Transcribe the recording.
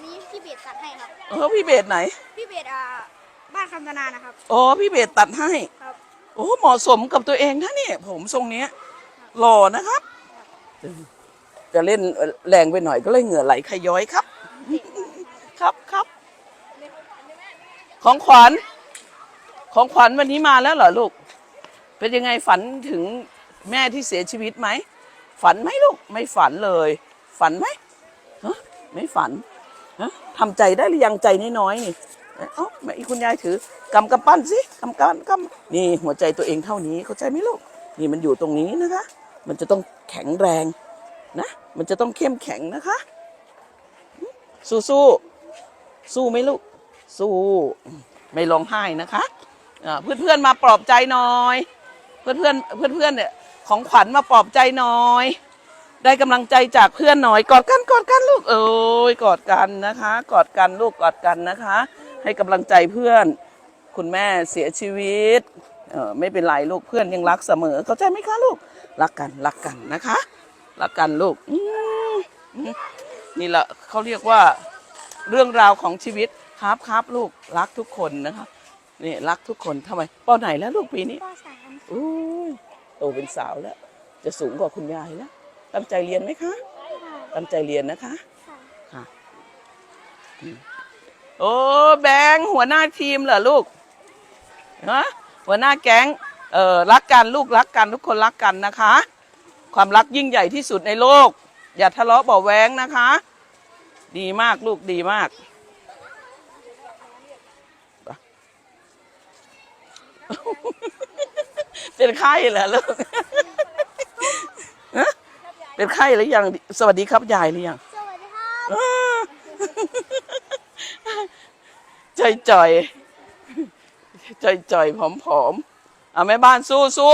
นนี้พี่เบสตัดให้ครับ เออพี่เบสไหน พี่เบสอ่าบ้านคำตนานะครับ อ๋อพี่เบสตัดให้ ครับ โอ้เหมาะสมกับตัวเองนะเนี่ยผมทรงเนี้ยหล่อนะครับ จะเล่นแรงไปหน่อยก็เลยเหงื่อไหลขย้อยครับ ครับครับ ของขวัญ ของขวัญวันนี้มาแล้วเหรอลูก เป็นยังไงฝันถึงแม่ที่เสียชีวิตไหม ฝันไหมลูก ไม่ฝันเลย ฝันไหมฮะไม่ฝันฮะ ทำใจได้หรือยังใจน้อยๆนี่เอ้าแม่อีคุณยายถือกำกำปั้นสิกำกำกำนี่หัวใจตัวเองเท่านี้เข้าใจไหมลูกนี่มันอยู่ตรงนี้นะคะ มันจะต้องแข็งแรงนะ มันจะต้องเข้มแข็งนะคะ สู้สู้สู้ไหมลูก สู้ไม่ร้องไห้นะคะเพื่อนเพื่อนมาปลอบใจหน่อย เพื่อนเพื่อนเพื่อนเพื่อนเนี่ยของขวัญมาปลอบใจหน่อย ได้กำลังใจจากเพื่อนหน่อยกอดกันกอดกันลูกเอ้ยกอดกันนะคะ กอดกันลูกกอดกันนะคะ ให้กำลังใจเพื่อน คุณแม่เสียชีวิตเออไม่เป็นไรลูกเพื่อนยังรักเสมอ เข้าใจไหมคะลูกรักกันรักกันนะคะรักกันลูกอืมอืมนี่แหละเขาเรียกว่าเรื่องราวของชีวิตครับครับลูกรักทุกคนนะคะนี่รักทุกคนทำไมปอไหนแล้วลูกปีนี้ก็สามอุ้ยโตเป็นสาวแล้ว จะสูงกว่าคุณยายแล้ว ตั้งใจเรียนไหมคะค่ะตั้งใจเรียนนะคะค่ะค่ะอืมโอ้แบงค์หัวหน้าทีมเหรอลูกฮะหัวหน้าแก๊งเออรักกันลูกรักกันทุกคนรักกันนะคะ ความรักยิ่งใหญ่ที่สุดในโลก อย่าทะเลาะเบาะแว้งนะคะ ดีมากลูกดีมากเป็นไข้เหรอลูกฮะ เป็นไข้หรือยัง สวัสดีครับยายหรือยัง สวัสดีครับจ่อยจ่อยจ่อยจ่อยผอมผอมๆเอาแม่บ้านสู้สู้